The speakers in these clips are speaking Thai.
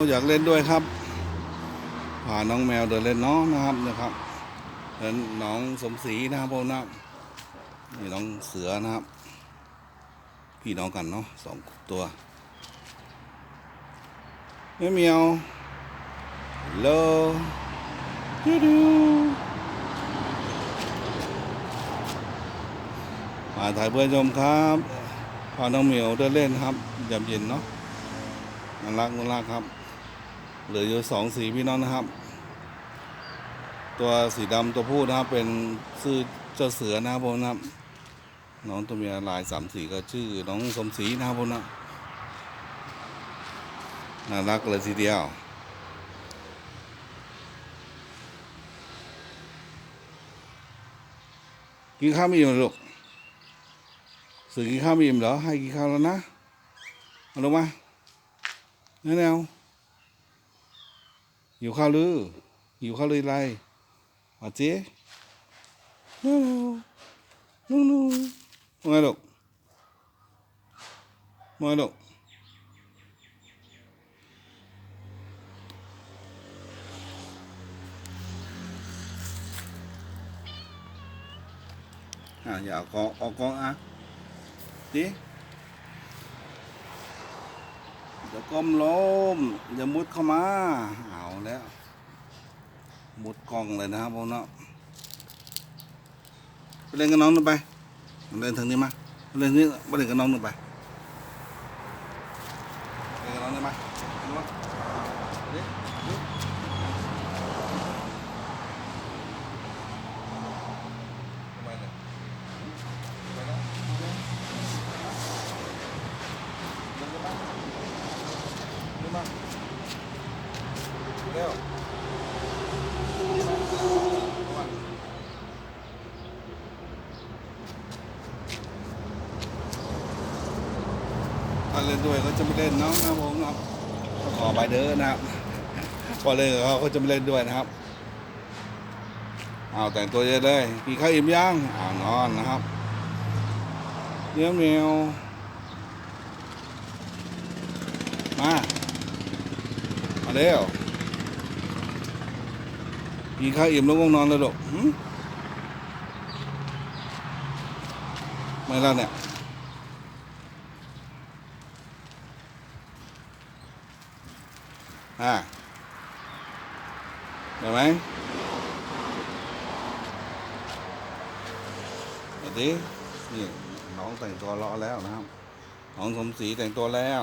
อยากเล่นด้วยครับพาน้องแมวเดินเล่นน้องนะครับนะครับเดินน้องสมศรีนะครับผมนะนี่น้องเสือนะครับ พี่น้องกันเนาะสองตัวแม่เมียวโลดูดูมาถ่ายเพื่อนชมครับพาน้องเหมียวเดินเล่นครับยามเย็นเนาะน่ารักน่ารักครับ เหลืออยู่สองสีพี่น้องนะครับ ตัวสีดำตัวผู้นะครับเป็นชื่อเจ้าเสือนะครับผมนะครับ น้องตัวเมียลายสามสีก็ชื่อน้องสมศรีนะครับผมนะน่ารักเลยทีเดียวกินข้าวไม่อิ่มหรอลูกสื่อกินข้าวไม่อิ่มเหรอให้กินข้าวแล้วนะเอาลงมาแนว หิวข้าวหรือหิวข้าวหรืออะไรอาเจ๊นู่นนู่นมาไงลูกมาไงลูกอะอย่าเอากองเอากองอะดิเดี๋ ยวก้มลมอย่ามุดเข้ามา เอาแล้ว มุดกล้องเลยนะครับผมเนาะไปเล่นกับน้องนู่นไปเล่นทางนี้มาเล่นนี้ไปเล่นกับน้องนู่นไปเล่นกับน้องนี่มาดูมาดิดูทำไมเนี่ยไปแล้วเดินมาเดิน มาเร็วถ้าเล่นด้วยก็จะไม่เล่นน้องนะครับผมนะครับก็ขอไปเด้อนะครับพอเล่นกับเขาก็จะไม่เล่นด้วยนะครับเอาแต่งตัวเยอะเลยกินข้าวอิ่มยังอ้านอนนะครับเนี้ยแมวมา มาเร็วกินข้าวอิ่มแล้วง่วงนอนเลยลูกหึไม่แล้วเนี่ยอ่าเห็นไหมเดี๋ยวดินี่น้องแต่งตัวรอแล้วนะครับ น้องสมศรีแต่งตัวแล้ว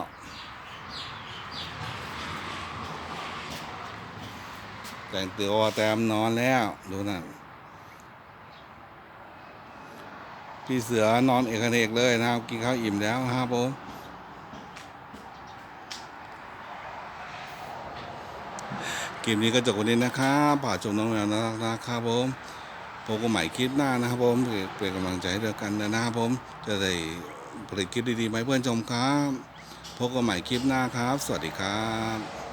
แต่งตัวแต้มนอนแล้ว ดูนะพี่เสือนอนเอกเนกเลยนะครับ กินข้าวอิ่มแล้วครับผมเกมนี้ก็จบวันนี้นะครับผ่าชมน้องแมวนะครับผมพบกันใหม่คลิปหน้านะครับผมเป็นกำลังใจให้ด้วยกันนะครับผม จะได้ผลิตคลิปดีๆมาให้เพื่อนชมครับพบกันใหม่คลิปหน้าครับ สวัสดีครับ